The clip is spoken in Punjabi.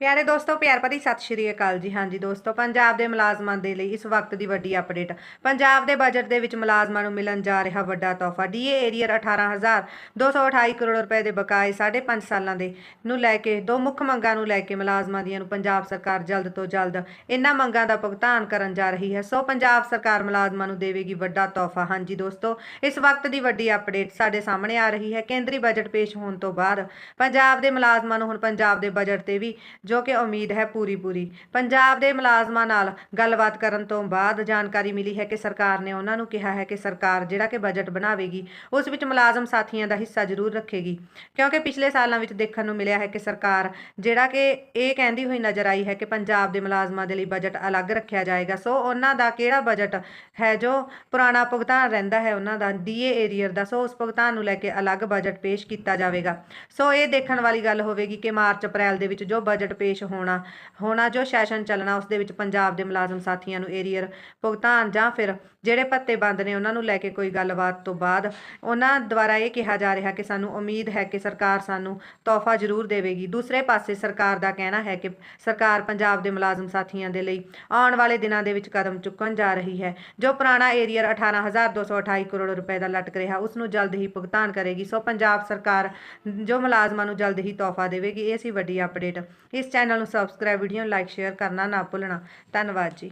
ਪਿਆਰੇ ਦੋਸਤੋ, ਪਿਆਰ ਭਰੀ ਸਤਿ ਸ਼੍ਰੀ ਅਕਾਲ ਜੀ। ਹਾਂਜੀ ਦੋਸਤੋ, ਪੰਜਾਬ ਦੇ ਮੁਲਾਜ਼ਮਾਂ ਦੇ ਲਈ ਇਸ ਵਕਤ ਦੀ ਵੱਡੀ ਅਪਡੇਟ ਪੰਜਾਬ ਦੇ ਬਜਟ ਦੇ ਵਿੱਚ ਮੁਲਾਜ਼ਮਾਂ ਨੂੰ ਮਿਲਣ ਜਾ ਰਿਹਾ ਵੱਡਾ ਤੋਹਫਾ। ਡੀਏ ਏਰੀਅਰ 18228 ਕਰੋੜ ਰੁਪਏ ਦੇ ਬਕਾਏ 5.5 ਸਾਲਾਂ ਦੇ ਨੂੰ ਲੈ ਕੇ, ਦੋ ਮੁੱਖ ਮੰਗਾਂ ਨੂੰ ਲੈ ਕੇ ਮੁਲਾਜ਼ਮਾਂ ਦੀਆਂ ਨੂੰ ਪੰਜਾਬ ਸਰਕਾਰ ਜਲਦ ਤੋਂ ਜਲਦ ਇਹਨਾਂ ਮੰਗਾਂ ਦਾ ਭੁਗਤਾਨ ਕਰਨ ਜਾ ਰਹੀ ਹੈ। ਸੋ ਪੰਜਾਬ ਸਰਕਾਰ ਮੁਲਾਜ਼ਮਾਂ ਨੂੰ ਦੇਵੇਗੀ ਵੱਡਾ ਤੋਹਫਾ। ਹਾਂਜੀ ਦੋਸਤੋ, ਇਸ ਵਕਤ ਦੀ ਵੱਡੀ ਅਪਡੇਟ ਸਾਡੇ ਸਾਹਮਣੇ ਆ ਰਹੀ ਹੈ। ਕੇਂਦਰੀ ਬਜਟ ਪੇਸ਼ ਹੋਣ ਤੋਂ ਬਾਅਦ ਪੰਜਾਬ ਦੇ ਮੁਲਾਜ਼ਮਾਂ ਨੂੰ ਹੁਣ ਪੰਜਾਬ ਦੇ ਬਜਟ ਤੇ ਵੀ ਜੋ ਕਿ ਉਮੀਦ ਹੈ ਪੂਰੀ ਪੂਰੀ। ਪੰਜਾਬ ਦੇ ਮੁਲਾਜ਼ਮਾਂ ਨਾਲ ਗੱਲਬਾਤ ਕਰਨ ਤੋਂ ਬਾਅਦ ਜਾਣਕਾਰੀ ਮਿਲੀ ਹੈ ਕਿ ਸਰਕਾਰ ਨੇ ਉਹਨਾਂ ਨੂੰ ਕਿਹਾ ਹੈ ਕਿ ਸਰਕਾਰ ਜਿਹੜਾ ਕਿ ਬਜਟ ਬਣਾਵੇਗੀ, ਉਸ ਵਿੱਚ ਮੁਲਾਜ਼ਮ ਸਾਥੀਆਂ ਦਾ ਹਿੱਸਾ ਜ਼ਰੂਰ ਰੱਖੇਗੀ। ਕਿਉਂਕਿ ਪਿਛਲੇ ਸਾਲਾਂ ਵਿੱਚ ਦੇਖਣ ਨੂੰ ਮਿਲਿਆ ਹੈ ਕਿ ਸਰਕਾਰ ਜਿਹੜਾ ਕਿ ਇਹ ਕਹਿੰਦੀ ਹੋਈ ਨਜ਼ਰ ਆਈ ਹੈ ਕਿ ਪੰਜਾਬ ਦੇ ਮੁਲਾਜ਼ਮਾਂ ਦੇ ਲਈ ਬਜਟ ਅਲੱਗ ਰੱਖਿਆ ਜਾਏਗਾ। ਸੋ ਉਹਨਾਂ ਦਾ ਕਿਹੜਾ ਬਜਟ ਹੈ ਜੋ ਪੁਰਾਣਾ ਭੁਗਤਾਨ ਰਹਿੰਦਾ ਹੈ, ਉਹਨਾਂ ਦਾ ਡੀਏ ਏਰੀਅਰ ਦਾ, ਸੋ ਉਸ ਭੁਗਤਾਨ ਨੂੰ ਲੈ ਕੇ ਅਲੱਗ ਬਜਟ ਪੇਸ਼ ਕੀਤਾ ਜਾਵੇਗਾ। ਸੋ ਇਹ ਦੇਖਣ ਵਾਲੀ ਗੱਲ ਹੋਵੇਗੀ ਕਿ ਮਾਰਚ ਅਪ੍ਰੈਲ ਦੇ ਵਿੱਚ ਜੋ ਬਜਟ ਪੇਸ਼ ਹੋਣਾ ਹੋਣਾ ਜੋ ਸੈਸ਼ਨ ਚੱਲਣਾ ਉਸ ਦੇ ਵਿੱਚ ਪੰਜਾਬ ਦੇ ਮੁਲਾਜ਼ਮ ਸਾਥੀਆਂ ਨੂੰ ਏਰੀਅਰ ਭੁਗਤਾਨ ਜਾਂ ਫਿਰ ਜਿਹੜੇ ਪੱਤੇ ਬੰਦ ਨੇ ਉਹਨਾਂ ਨੂੰ ਲੈ ਕੇ ਕੋਈ ਗੱਲਬਾਤ ਤੋਂ ਬਾਅਦ। ਉਹਨਾਂ ਦੁਆਰਾ ਇਹ ਕਿਹਾ ਜਾ ਰਿਹਾ ਕਿ ਸਾਨੂੰ ਉਮੀਦ ਹੈ ਕਿ ਸਰਕਾਰ ਸਾਨੂੰ ਤੋਹਫਾ ਜ਼ਰੂਰ ਦੇਵੇਗੀ। ਦੂਸਰੇ ਪਾਸੇ ਸਰਕਾਰ ਦਾ ਕਹਿਣਾ ਹੈ ਕਿ ਸਰਕਾਰ ਪੰਜਾਬ ਦੇ ਮੁਲਾਜ਼ਮ ਸਾਥੀਆਂ ਦੇ ਲਈ ਆਉਣ ਵਾਲੇ ਦਿਨਾਂ ਦੇ ਵਿੱਚ ਕਦਮ ਚੁੱਕਣ ਜਾ ਰਹੀ ਹੈ। ਜੋ ਪੁਰਾਣਾ ਏਰੀਅਰ 18228 ਕਰੋੜ ਰੁਪਏ ਦਾ ਲਟਕ ਰਿਹਾ, ਉਸ ਨੂੰ ਜਲਦ ਹੀ ਭੁਗਤਾਨ ਕਰੇਗੀ। ਸੋ ਪੰਜਾਬ ਸਰਕਾਰ ਜੋ ਮੁਲਾਜ਼ਮਾਂ ਨੂੰ ਜਲਦ ਹੀ ਤੋਹਫਾ ਦੇਵੇਗੀ, ਇਹ ਸੀ ਵੱਡੀ ਅਪਡੇਟ ਇਸ ਚੈਨਲ ਨੂੰ ਸਬਸਕ੍ਰਾਈਬ ਵੀਡੀਓ ਨੂੰ ਲਾਈਕ ਸ਼ੇਅਰ ਕਰਨਾ ਨਾ ਭੁੱਲਣਾ। ਧੰਨਵਾਦ ਜੀ।